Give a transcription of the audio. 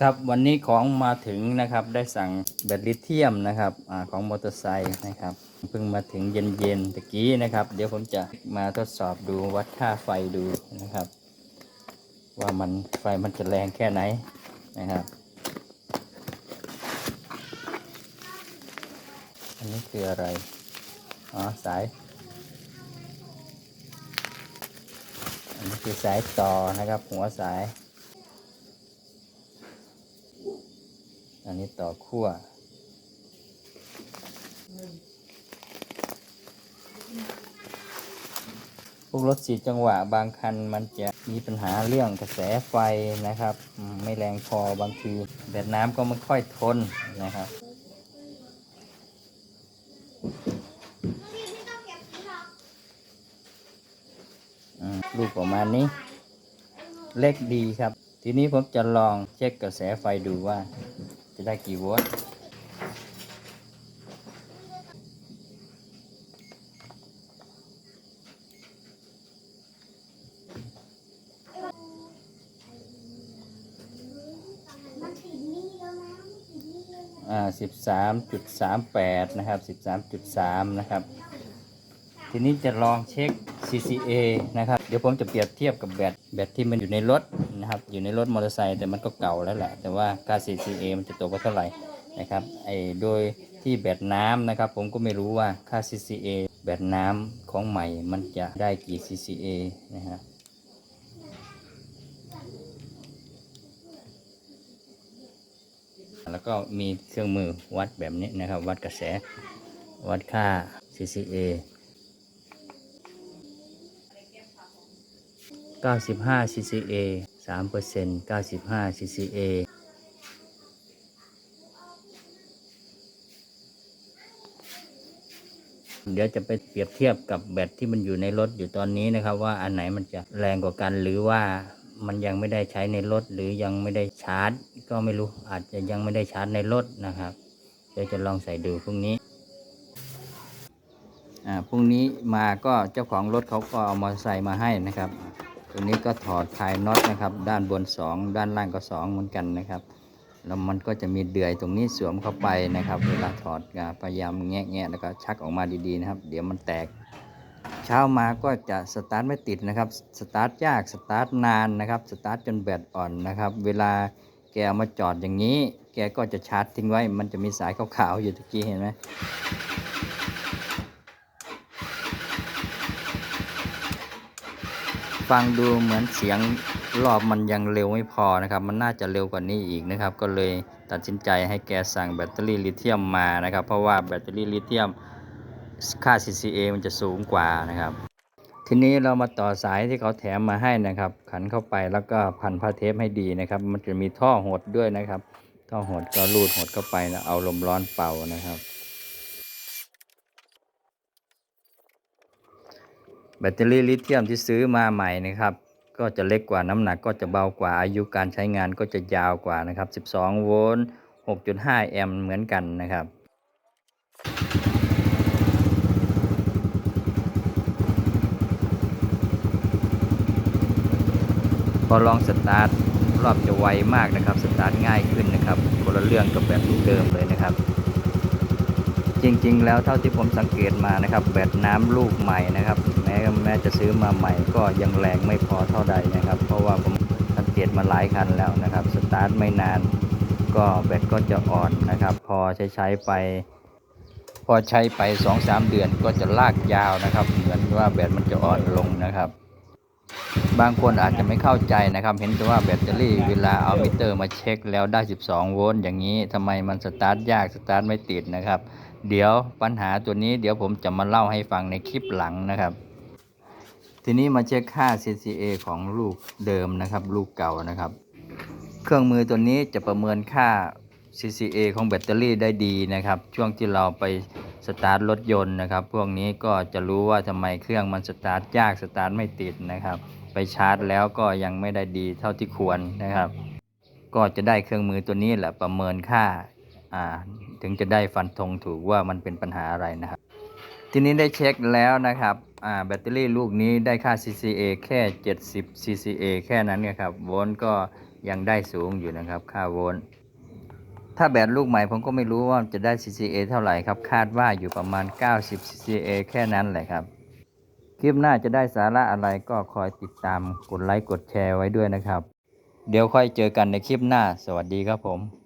ครับวันนี้ของมาถึงนะครับได้สั่งแบตลิเธียมนะครับอของมอเตอร์ไซค์นะครับเพิ่งมาถึงเย็นๆตะกี้นะครับ เดี๋ยวผมจะมาทดสอบดูวัดค่าไฟดูนะครับ ว่ามันไฟมันจะแรงแค่ไหนนะครับ อันนี้คืออะไรอ๋อสาย อันนี้คือสายต่อนะครับหัวสาย อันนี้ต่อขั้วพวกรถสีจังหวะบางคันมันจะมีปัญหาเรื่องกระแสไฟนะครับ ไม่แรงพอบางทีแดดน้ำก็ไม่ค่อยทนนะครับลูกประมาณนี้ เล็กดีครับ ทีนี้ผมจะลองเช็คกระแสไฟดูว่า จะได้กี่โวลต์อ่าสิบสามจุดสามแปดนะครับสิบสามจุดสามนะครับ ทีนี้จะลองเช็ค CCA นะครับ เดี๋ยวผมจะเปรียบเทียบกับแบตแบตที่มันอยู่ในรถ นะครับ อยู่ในรถมอเตอร์ไซค์แต่มันก็เก่าแล้วแหละแต่ว่าค่า CCA มันจะตกว่าเท่าไหร่นะครับไอ้โดยที่แบตน้ำนะครับ ผมก็ไม่รู้ว่าค่า CCA แบตน้ำของใหม่มันจะได้กี่ CCA นะครับแล้วก็มีเครื่องมือวัดแบบนี้นะครับ วัดกระแสวัดค่า CCA 95 CCA 3% 95 CCA เดี๋ยวจะไปเปรียบเทียบกับแบตที่มันอยู่ในรถอยู่ตอนนี้นะครับ ว่าอันไหนมันจะแรงกว่ากันหรือว่ามันยังไม่ได้ใช้ในรถ หรือยังไม่ได้ชาร์จ ก็ไม่รู้อาจจะยังไม่ได้ชาร์จในรถนะครับเดี๋ยวจะลองใส่ดูพรุ่งนี้อ่าพรุ่งนี้มาก็เจ้าของรถเขาก็เอามาใส่มาให้นะครับ ตัวนี้ก็ถอดคลายน็อตนะครับ ด้านบน 2 ด้านล่างก็ 2 เหมือนกันนะครับ แล้วมันก็จะมีเดือยตรงนี้สวมเข้าไปนะครับ เวลาถอดพยายามแงะแงะแล้วก็ชักออกมาดีๆนะครับ เดี๋ยวมันแตก เช้ามาก็จะสตาร์ทไม่ติดนะครับ สตาร์ทยาก สตาร์ทนานนะครับ สตาร์ทจนแบตอ่อนนะครับ เวลาแกเอามาจอดอย่างนี้ แกก็จะชาร์จทิ้งไว้ มันจะมีสายขาวๆอยู่ตะกี้เห็นไหม ฟังดูเหมือนเสียงรอบมันยังเร็วไม่พอนะครับ มันน่าจะเร็วกว่านี้อีกนะครับ ก็เลยตัดสินใจให้แกสั่งแบตเตอรี่ลิเธียมมานะครับ เพราะว่าแบตเตอรี่ลิเธียมค่า CCA มันจะสูงกว่านะครับ ทีนี้เรามาต่อสายที่เขาแถมมาให้นะครับ ขันเข้าไปแล้วก็พันผ้าเทปให้ดีนะครับ มันจะมีท่อหดด้วยนะครับ ท่อหดก็รูดหดเข้าไปนะเอาลมร้อนเป่านะครับ แบตเตอรี่ลิเธียมที่ซื้อมาใหม่นะครับ ก็จะเล็กกว่าน้ำหนักก็จะเบากว่าอายุการใช้งานก็จะยาวกว่านะครับ 12 โวลต์ 6.5 แอมป์เหมือนกันนะครับพอลองสตาร์ทรอบจะไวมากนะครับ สตาร์ทง่ายขึ้นนะครับคนละเรื่องกับแบบเดิมเลยนะครับ จริง ๆ แล้วเท่าที่ผมสังเกตมานะครับแบตน้ำลูกใหม่นะครับ แม้แม้จะซื้อมาใหม่ก็ยังแรงไม่พอเท่าใดนะครับ เพราะว่าผมสังเกตมาหลายคันแล้วนะครับสตาร์ทไม่นานก็แบตก็จะอ่อนนะครับ พอใช้ใช้ไป พอใช้ไป 2-3 เดือนก็จะลากยาวนะครับ เหมือนว่าแบตมันจะอ่อนลงนะครับ บางคนอาจจะไม่เข้าใจนะครับ เห็นแต่ว่าแบตเตอรี่เวลาเอามิเตอร์มาเช็คแล้วได้ 12 โวลต์อย่างนี้ทำไมมันสตาร์ทยากสตาร์ทไม่ติดนะครับ เดี๋ยวปัญหาตัวนี้เดี๋ยวผมจะมาเล่าให้ฟังในคลิปหลังนะครับ ทีนี้มาเช็คค่า CCA ของลูกเดิมนะครับ ลูกเก่านะครับ เครื่องมือตัวนี้จะประเมินค่า CCA ของแบตเตอรี่ได้ดีนะครับ ช่วงที่เราไป สตาร์ทรถยนต์นะครับ พวกนี้ก็จะรู้ว่าทำไมเครื่องมันสตาร์ทยากสตาร์ทไม่ติดนะครับ ไปชาร์จแล้วก็ยังไม่ได้ดีเท่าที่ควรนะครับ ก็จะได้เครื่องมือตัวนี้แหละประเมินค่าอ่าถึงจะได้ฟันธงถูกว่ามันเป็นปัญหาอะไรนะครับ ทีนี้ได้เช็คแล้วนะครับแบตเตอรี่ลูกนี้ได้ค่า CCA แค่ 70 CCA แค่นั้นนี่ยครับ โวลต์ก็ยังได้สูงอยู่นะครับ ค่าโวลต์ ถ้าแบตลูกใหม่ผมก็ไม่รู้ว่าจะได้ CCA เท่าไหร่ครับ คาดว่าอยู่ประมาณ 90 CCA แค่นั้นแหละครับ คลิปหน้าจะได้สาระอะไรก็คอยติดตามกดไลค์กดแชร์ไว้ด้วยนะครับ เดี๋ยวค่อยเจอกันในคลิปหน้า สวัสดีครับผม